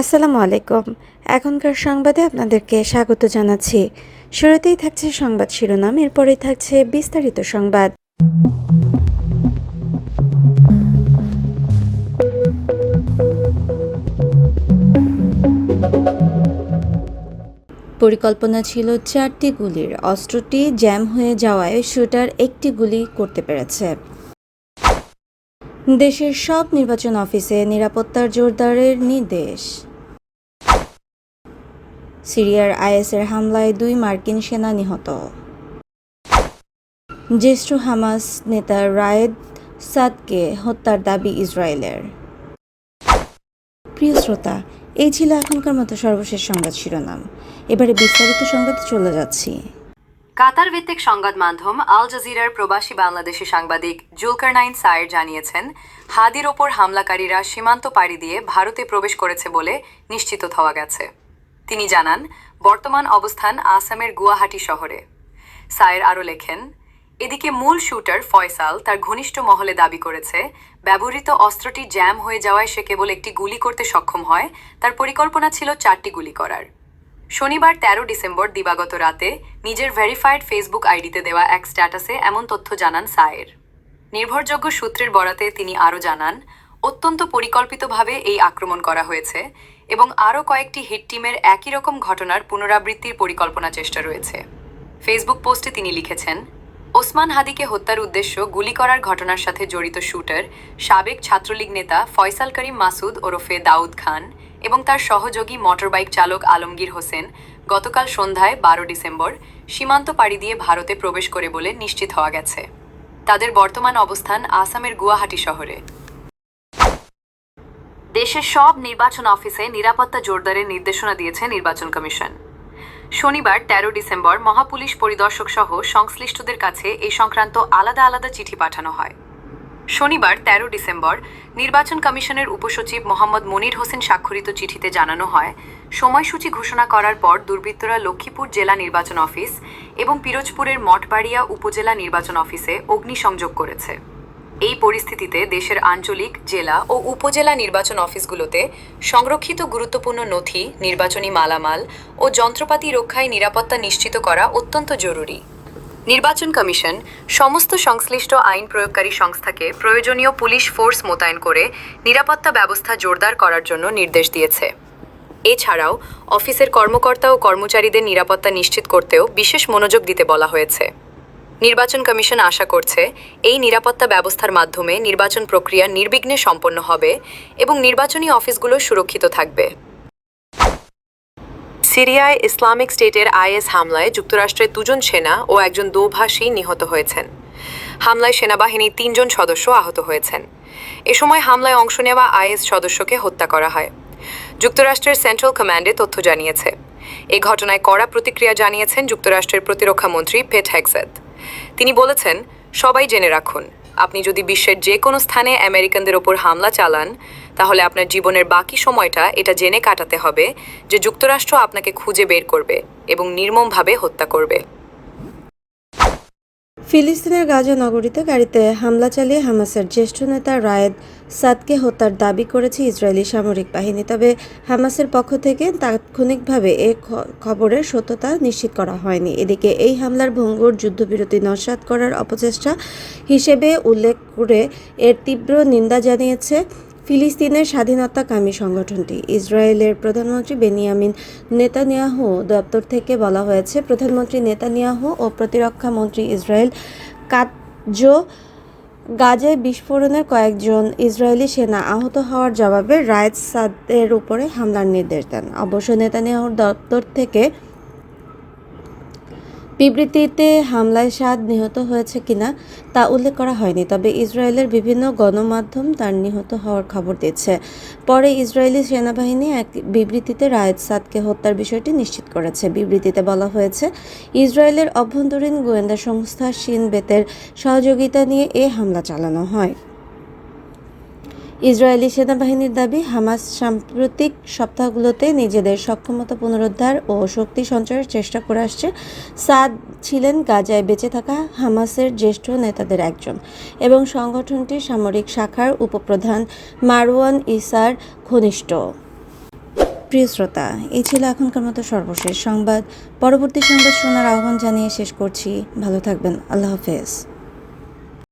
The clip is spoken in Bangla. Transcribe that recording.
আসসালামু আলাইকুম। এখনকার সংবাদে আপনাদেরকে স্বাগত জানাচ্ছি। শুরুতেই থাকছে সংবাদ শিরোনাম, এরপরেই থাকছে বিস্তারিত সংবাদ। পরিকল্পনা ছিল চারটি গুলির। অস্ত্রটি জ্যাম হয়ে যাওয়ায় শুটার একটি গুলি করতে পেরেছে। দেশের সব নির্বাচন অফিসে নিরাপত্তার জোরদারের নির্দেশ। সিরিয়ার আইএসের হামলায় দুই মার্কিন সেনা নিহত। জ্যেষ্ঠ হামাস নেতা রায়েদ সাদকে হত্যার দাবি ইসরায়েলের। প্রিয় শ্রোতা, এই ছিল এখনকার মতো সর্বশেষ সংবাদ শিরোনাম। এবারে বিস্তারিত সংবাদে চলে যাচ্ছি। কাতার ভিত্তিক সংবাদ মাধ্যম আল জাজিরার প্রবাসী বাংলাদেশি সাংবাদিক জুলকারনাইন সায়ের জানিয়েছেন, হাদির ওপর হামলাকারীরা সীমান্ত পাড়ি দিয়ে ভারতে প্রবেশ করেছে বলে নিশ্চিত হওয়া গেছে। তিনি জানান, বর্তমান অবস্থান আসামের গুয়াহাটি শহরে। সায়ের আরও লেখেন, এদিকে মূল শুটার ফয়সাল তার ঘনিষ্ঠ মহলে দাবি করেছে, ব্যবহৃত অস্ত্রটি জ্যাম হয়ে যাওয়ায় সে কেবল একটি গুলি করতে সক্ষম হয়, তার পরিকল্পনা ছিল চারটি গুলি করার। শনিবার তেরো ডিসেম্বর দিবাগত রাতে নিজের ভেরিফাইড ফেসবুক আইডিতে দেওয়া এক স্ট্যাটাসে এমন তথ্য জানান সায়ের। নির্ভরযোগ্য সূত্রের বরাতে তিনি আরও জানান, অত্যন্ত পরিকল্পিতভাবে এই আক্রমণ করা হয়েছে এবং আরও কয়েকটি হিট টিমের একই রকম ঘটনার পুনরাবৃত্তির পরিকল্পনা চেষ্টা রয়েছে। ফেসবুক পোস্টে তিনি লিখেছেন, ওসমান হাদিকে হত্যার উদ্দেশ্য গুলি করার ঘটনার সাথে জড়িত শুটার সাবেক ছাত্রলীগ নেতা ফয়সাল করিম মাসুদ ওরফে দাউদ খান এবং তার সহযোগী মোটরবাইক চালক আলমগীর হোসেন গতকাল সন্ধ্যায় বারো ডিসেম্বর সীমান্ত পাড়ি দিয়ে ভারতে প্রবেশ করে বলে নিশ্চিত হওয়া গেছে। তাদের বর্তমান অবস্থান আসামের গুয়াহাটি শহরে। দেশের সব নির্বাচন অফিসে নিরাপত্তা জোরদারের নির্দেশনা দিয়েছে নির্বাচন কমিশন। শনিবার তেরো ডিসেম্বর মহাপুলিশ পরিদর্শক সহ সংশ্লিষ্টদের কাছে এই সংক্রান্ত আলাদা আলাদা চিঠি পাঠানো হয়। শনিবার, তেরো ডিসেম্বর, নির্বাচন কমিশনের উপসচিব মোহাম্মদ মনির হোসেন স্বাক্ষরিত চিঠিতে জানানো হয়, সময়সূচি ঘোষণা করার পর দুর্বৃত্তরা লক্ষ্মীপুর জেলা নির্বাচন অফিস এবং পিরোজপুরের মঠবাড়িয়া উপজেলা নির্বাচন অফিসে অগ্নিসংযোগ করেছে। এই পরিস্থিতিতে দেশের আঞ্চলিক, জেলা ও উপজেলা নির্বাচন অফিসগুলোতে সংরক্ষিত গুরুত্বপূর্ণ নথি, নির্বাচনী মালামাল ও যন্ত্রপাতি রক্ষায় নিরাপত্তা নিশ্চিত করা অত্যন্ত জরুরি। নির্বাচন কমিশন সমস্ত সংশ্লিষ্ট আইন প্রয়োগকারী সংস্থাকে প্রয়োজনীয় পুলিশ ফোর্স মোতায়েন করে নিরাপত্তা ব্যবস্থা জোরদার করার জন্য নির্দেশ দিয়েছে। এছাড়াও, অফিসের কর্মকর্তা ও কর্মচারীদের নিরাপত্তা নিশ্চিত করতেও বিশেষ মনোযোগ দিতে বলা হয়েছে। নির্বাচন কমিশন আশা করছে, এই নিরাপত্তা ব্যবস্থার মাধ্যমে নির্বাচন প্রক্রিয়া নির্বিঘ্নে সম্পন্ন হবে এবং নির্বাচনী অফিসগুলো সুরক্ষিত থাকবে। সিরিয়ায় ইসলামিক স্টেটের আইএস হামলায় যুক্তরাষ্ট্রের দুজন সেনা ও একজন দোভাষী নিহত হয়েছেন। হামলায় সেনাবাহিনীর তিনজন সদস্য আহত হয়েছেন। এ সময় হামলায় অংশ নেওয়া আইএস সদস্যকে হত্যা করা হয়। যুক্তরাষ্ট্রের সেন্ট্রাল কমান্ডে তথ্য জানিয়েছে। এ ঘটনায় কড়া প্রতিক্রিয়া জানিয়েছেন যুক্তরাষ্ট্রের প্রতিরক্ষা মন্ত্রী পেট হ্যাগসেদ তিনি বলেছেন, সবাই জেনে রাখুন আপনি যদি বিশ্বের যে কোনো স্থানে আমেরিকানদের ওপর হামলা চালান, তাহলে আপনার জীবনের বাকি সময়টা এটা জেনে কাটাতে হবে যে যুক্তরাষ্ট্র আপনাকে খুঁজে বের করবে এবং নির্মমভাবে হত্যা করবে। ফিলিস্তিনের গাজা নগরীতে গাড়িতে হামলা চালিয়ে হামাসের জ্যেষ্ঠ নেতা রায়েদ সাদকে হত্যার দাবি করেছে ইসরায়েলি সামরিক বাহিনী। তবে হামাসের পক্ষ থেকে তাৎক্ষণিকভাবে এ খবরের সত্যতা নিশ্চিত করা হয়নি। এদিকে এই হামলার ভঙ্গুর যুদ্ধবিরতি নস্যাৎ করার অপচেষ্টা হিসেবে উল্লেখ করে এর তীব্র নিন্দা জানিয়েছে ফিলিস্তিনের স্বাধীনতাকামী সংগঠনটি। ইসরায়েলের প্রধানমন্ত্রী বেনিয়ামিন নেতানিয়াহু দপ্তর থেকে বলা হয়েছে, প্রধানমন্ত্রী নেতানিয়াহু ও প্রতিরক্ষা মন্ত্রী ইসরায়েল কাজো গাজায় বিস্ফোরণের কয়েকজন ইসরায়েলি সেনা আহত হওয়ার জবাবে রায়েদ সাদের উপরে হামলার নির্দেশ দেন। অবশ্য নেতানিয়াহুর দপ্তর থেকে বিবৃতিতে হামলায় সাদ নিহত হয়েছে কিনা তা উল্লেখ করা হয়নি, তবে ইসরায়েলের বিভিন্ন গণমাধ্যম তার নিহত হওয়ার খবর দিচ্ছে। পরে ইসরায়েলি সেনাবাহিনী এক বিবৃতিতে রায়েদ সাদকে হত্যার বিষয়টি নিশ্চিত করেছে। বিবৃতিতে বলা হয়েছে, ইসরায়েলের অভ্যন্তরীণ গোয়েন্দা সংস্থা শিন বেতের সহযোগিতা নিয়ে এ হামলা চালানো হয়। ইসরায়েলি সেনাবাহিনীর দাবি, হামাস সাম্প্রতিক সপ্তাহগুলোতে নিজেদের সক্ষমতা পুনরুদ্ধার ও শক্তি সঞ্চয়ের চেষ্টা করে আসছে। সাদ ছিলেন গাজায় বেঁচে থাকা হামাসের জ্যেষ্ঠ নেতাদের একজন এবং সংগঠনটির সামরিক শাখার উপপ্রধান মারওয়ান ইসার ঘনিষ্ঠ। প্রিয় শ্রোতা, এই ছিল এখনকার মতো সর্বশেষ সংবাদ। পরবর্তী সংবাদ শোনার আহ্বান জানিয়ে শেষ করছি। ভালো থাকবেন। আল্লাহ হাফেজ।